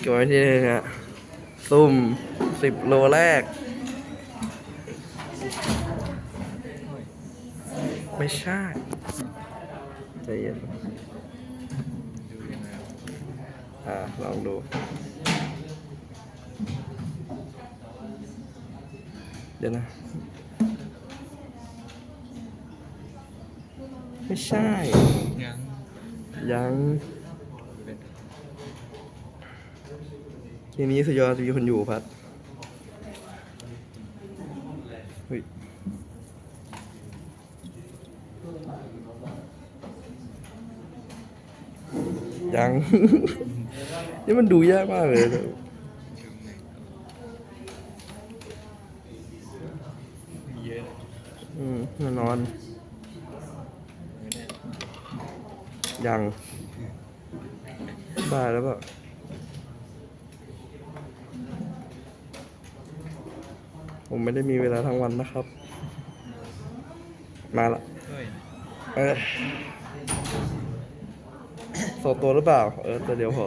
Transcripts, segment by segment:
เก็บไว้ที่นี่ฮะซุ่มสิบโลแรก ไม่ใช่ใจเย็นดูยังไงครับอ่าลองดูเดี๋ยวนะ ไม่ใช่ ยัง ยัง เป็น ทีนี้สุดยอดมีคนอยู่พัดเฮ้ยยัง นี่มันดูยากมากเลยอืมนอน ยังบ้าแล้วเปล่า ผมไม่ได้มีเวลาทั้งวันนะครับ มาละเฮ้ยเออสองตัวหรือเปล่า เออตัวเดียวพอ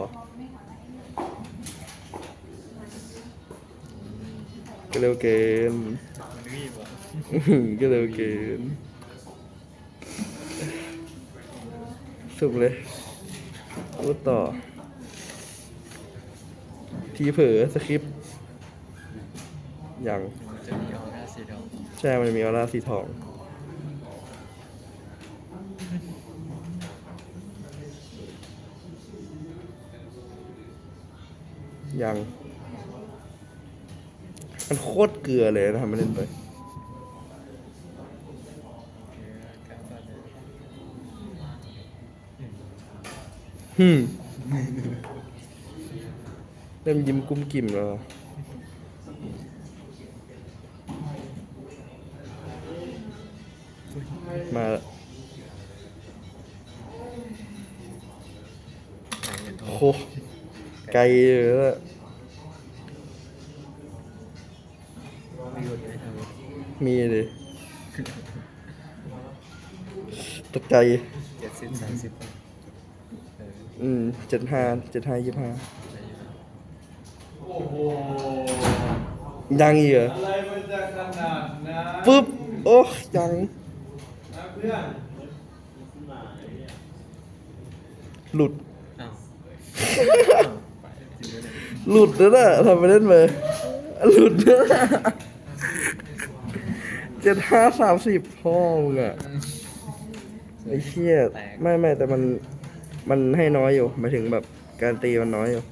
ก็เร็วเกินมันรีบอะอื้อหือก็เร็วเกินสุกเลยพูดต่อ ทีเผลอสคริปต์ ยังมันจะมีออร่าสีทองใช่มันมีออร่าสีทอง ยัง มันโคตรเกลือเลยนะทำไม่เล่นไปเกลือกาบาเลยฮึมเริ่มยิ้มกุ้มกิ่มแล้ว มาโอ้งโหไกลเลยละมีคนไหนทำมีเลยตกใจเจ็ดสิบสามสิบอออืมเจ็ดห้าเจ็ดห้ายี่ห้ายังอีกเหรออะไรมันจะขนาดนั้นปึ๊บ โอ้ยัง พื่อนหลุดอ้าวไปจริงด้วยเนี่ยหลุดแล้วน่ะทำไปเล่นไปหลุดแล้วน่ะเจ็ดห้าสามสิบพ่อมึงอะไอ้เชี่ยไม่ไม่แต่มันมันให้น้อยอยู่หมายถึงแบบการตีมันน้อยอยู่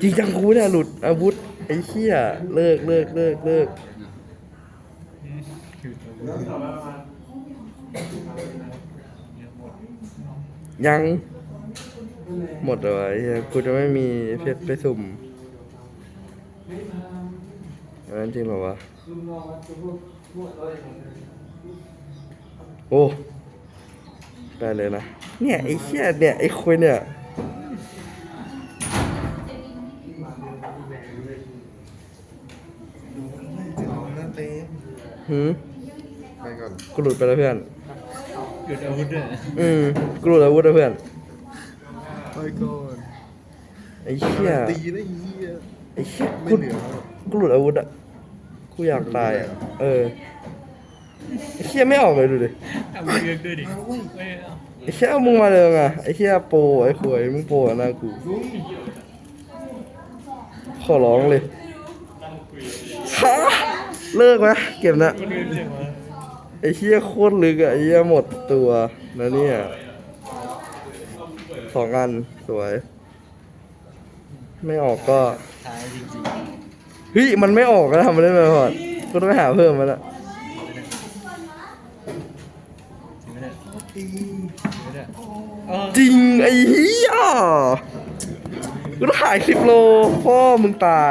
จริงจังกูเนี่ยหลุดอาวุธไอ้เชี่ยเลิกเลิกเลิกเลิก คือตัวเยอะหมดยัง หมดเลยไอ้เหี้ยกูจะไม่มีเพชรไปสุ่มอันนั้นจริงเหรอวะ โอ้ได้เลยนะ เนี่ย ไอ้เชี่ยเนี่ย ไอ้คุยเนี่ย หืม ก่อนกูหลุดไปแล้วเพื่อนหยุดอาวุธด้วยอืมกูหลุดอาวุธแล้วเพื่อนไปก่อนไอ้เชี่ยตีได้เหี้ยไอ้เชี่ยไม่กูเหลือแล้วกูหลุดอาวุธอะกูอยากตายอะเออไอ้เชี่ยไม่ออกเลยดูดิทำเรื่องด้วยดิไม่เอาไอ้เชี่ยเอามึงมาเลยอะไอ้เชี่ยโปรไอ้ขวยมึงโปรอะหน้ากูขอร้องเลยฮะเลิกไหมเก็บนะ คนอื่นเสียงมา ไอ้เชี่ยโคตรลึกอะไอ้เชี่ยหมดตัวนะเนี่ยสองอันสวย ไม่ออกก็ ท้ายจริงเฮ้ยมันไม่ออกแล้วทำมาได้ไหมพอดก็ต้องไปหาเพิ่มมาละๆจริงไหมเนี่ยจริงไหมเนี่ยเออจริงไอ้เหี้ยกูต้องถ่ายคลิปโลพ่อมึงตาย